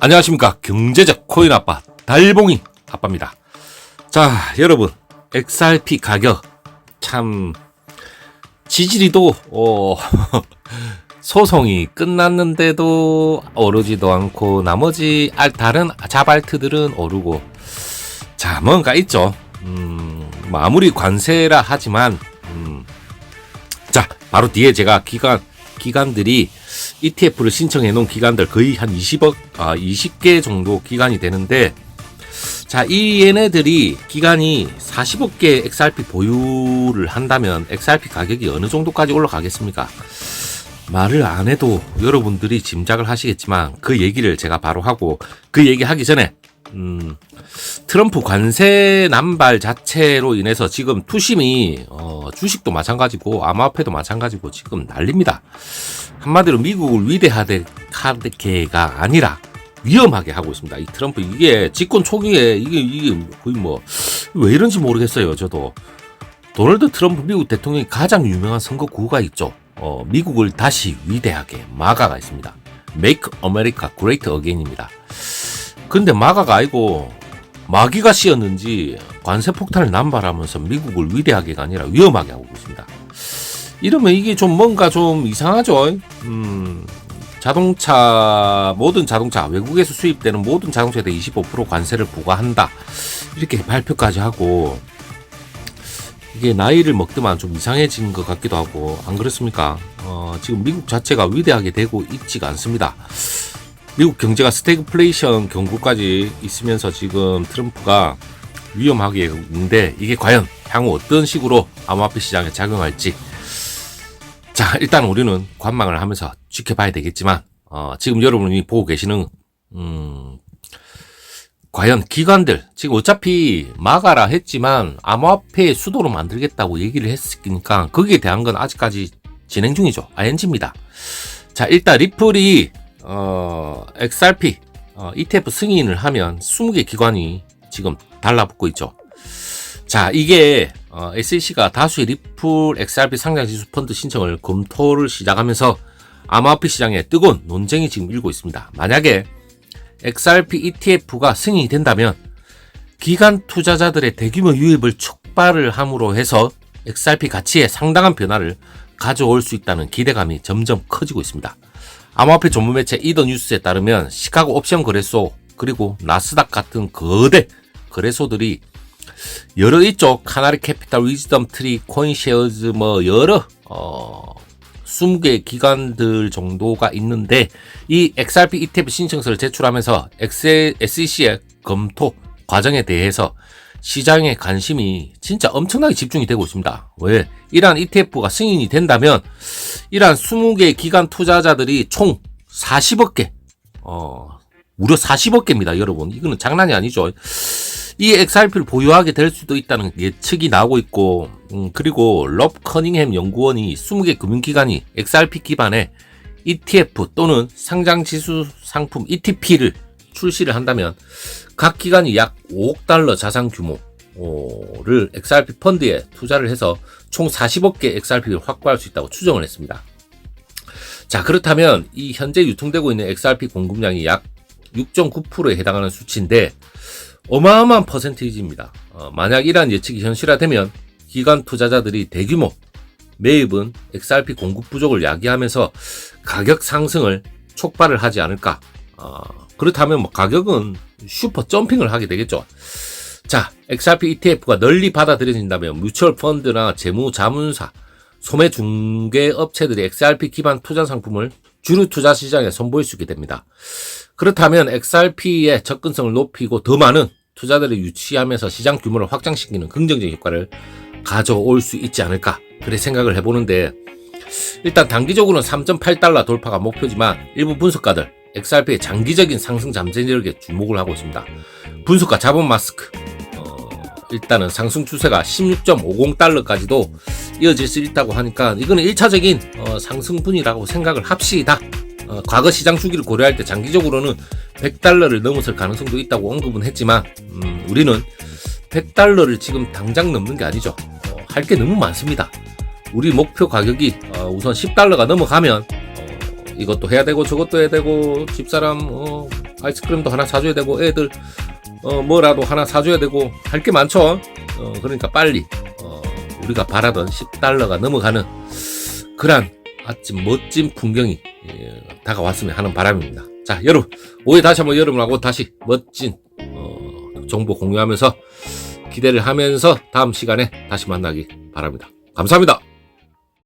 안녕하십니까. 경제적 코인 아빠 달봉이 아빠입니다. 자 여러분. XRP 가격. 참 지지리도 어, 소송이 끝났는데도 오르지도 않고 나머지 알- 다른 자발트들은 오르고. 자 뭔가 있죠. 음, 뭐 아무리 관세라 하지만 음, 자 바로 뒤에 제가 기간 기관들이 ETF를 신청해 놓은 기관들 거의 한 20억, 아, 20개 정도 기간이 되는데, 자, 이 얘네들이 기간이 40억 개 XRP 보유를 한다면 XRP 가격이 어느 정도까지 올라가겠습니까? 말을 안 해도 여러분들이 짐작을 하시겠지만 그 얘기를 제가 바로 하고 그 얘기 하기 전에 음, 트럼프 관세 남발 자체로 인해서 지금 투심이 어, 주식도 마찬가지고 암호화폐도 마찬가지고 지금 난립니다. 한마디로 미국을 위대하게가 아니라 위험하게 하고 있습니다. 이 트럼프 이게 집권 초기에 이게 이게 거의 뭐 왜 이런지 모르겠어요. 저도 도널드 트럼프 미국 대통령이 가장 유명한 선거 구호가 있죠. 어, 미국을 다시 위대하게 마가가 있습니다. Make America Great Again입니다. 근데 마가가 아니고 마귀가 씌었는지 관세 폭탄을 남발하면서 미국을 위대하게가 아니라 위험하게 하고 있습니다. 이러면 이게 좀 뭔가 좀 이상하죠. 음, 자동차 모든 자동차 외국에서 수입되는 모든 자동차에 대해 25% 관세를 부과한다. 이렇게 발표까지 하고 이게 나이를 먹더만 좀 이상해진 것 같기도 하고 안 그렇습니까? 어, 지금 미국 자체가 위대하게 되고 있지가 않습니다. 미국 경제가 스태그플레이션 경고까지 있으면서 지금 트럼프가 위험하게 있는데 이게 과연 향후 어떤 식으로 암호화폐 시장에 작용할지. 자 일단 우리는 관망을 하면서 지켜봐야 되겠지만 어, 지금 여러분이 보고 계시는 음, 과연 기관들 지금 어차피 막아라 했지만 암호화폐 수도로 만들겠다고 얘기를 했으니까 거기에 대한 건 아직까지 진행 중이죠. ING입니다. 자 일단 리플이 어, XRP 어, ETF 승인을 하면 20개 기관이 지금 달라붙고 있죠. 자, 이게 어, SEC가 다수의 리플 XRP 상장 지수 펀드 신청을 검토를 시작하면서 암호화폐 시장에 뜨거운 논쟁이 지금 일고 있습니다. 만약에 XRP ETF가 승인이 된다면 기관 투자자들의 대규모 유입을 촉발을 함으로 해서 XRP 가치에 상당한 변화를 가져올 수 있다는 기대감이 점점 커지고 있습니다. 암호화폐 전문 매체 이더 뉴스에 따르면 시카고 옵션 거래소 그리고 나스닥 같은 거대 거래소들이 여러 이쪽 카나리 캐피탈 위즈덤 트리 코인쉐어즈 뭐 여러 어 20개 기관들 정도가 있는데 이 XRP ETF 신청서를 제출하면서 SEC의 검토 과정에 대해서 시장의 관심이 진짜 엄청나게 집중이 되고 있습니다. 왜? 이러한 ETF가 승인이 된다면 이러한 20개 기관 투자자들이 총 40억 개, 어, 무려 40억 개입니다, 여러분. 이거는 장난이 아니죠. 이 XRP를 보유하게 될 수도 있다는 예측이 나오고 있고, 음, 그리고 럽 커닝햄 연구원이 20개 금융기관이 XRP 기반의 ETF 또는 상장 지수 상품 ETP를 출시를 한다면 각 기관이 약 5억 달러 자산 규모를 XRP 펀드에 투자를 해서 총 40억 개 XRP를 확보할 수 있다고 추정을 했습니다. 자, 그렇다면 이 현재 유통되고 있는 XRP 공급량이 약 6.9%에 해당하는 수치인데 어마어마한 퍼센테이지입니다. 어, 만약 이러한 예측이 현실화되면 기관 투자자들이 대규모 매입은 XRP 공급 부족을 야기하면서 가격 상승을 촉발을 하지 않을까. 어, 그렇다면 뭐 가격은 슈퍼 점핑을 하게 되겠죠. 자, XRP ETF가 널리 받아들여진다면 뮤추얼 펀드나 재무 자문사, 소매 중개 업체들이 XRP 기반 투자 상품을 주류 투자 시장에 선보일 수 있게 됩니다. 그렇다면 XRP의 접근성을 높이고 더 많은 투자들을 유치하면서 시장 규모를 확장시키는 긍정적인 효과를 가져올 수 있지 않을까 그래 생각을 해보는데 일단 단기적으로는 3.8달러 돌파가 목표지만 일부 분석가들 XRP의 장기적인 상승 잠재력에 주목을 하고 있습니다. 분석가 자본 마스크 어, 일단은 상승 추세가 16.50달러까지도 이어질 수 있다고 하니까 이거는 1차적인 어, 상승분이라고 생각을 합시다. 어, 과거 시장 주기를 고려할 때 장기적으로는 100달러를 넘어설 가능성도 있다고 언급은 했지만 음, 우리는 100달러를 지금 당장 넘는 게 아니죠. 어, 할게 너무 많습니다. 우리 목표 가격이 어, 우선 10달러가 넘어가면 어, 이것도 해야 되고 저것도 해야 되고 집사람 어, 아이스크림도 하나 사줘야 되고 애들 어 뭐라도 하나 사줘야 되고 할 게 많죠. 어 그러니까 빨리 어 우리가 바라던 10달러가 넘어가는 그런 아주 멋진 풍경이 예, 다가왔으면 하는 바람입니다. 자 여러분 오해 다시 한번 여러분하고 다시 멋진 어, 정보 공유하면서 기대를 하면서 다음 시간에 다시 만나기 바랍니다. 감사합니다.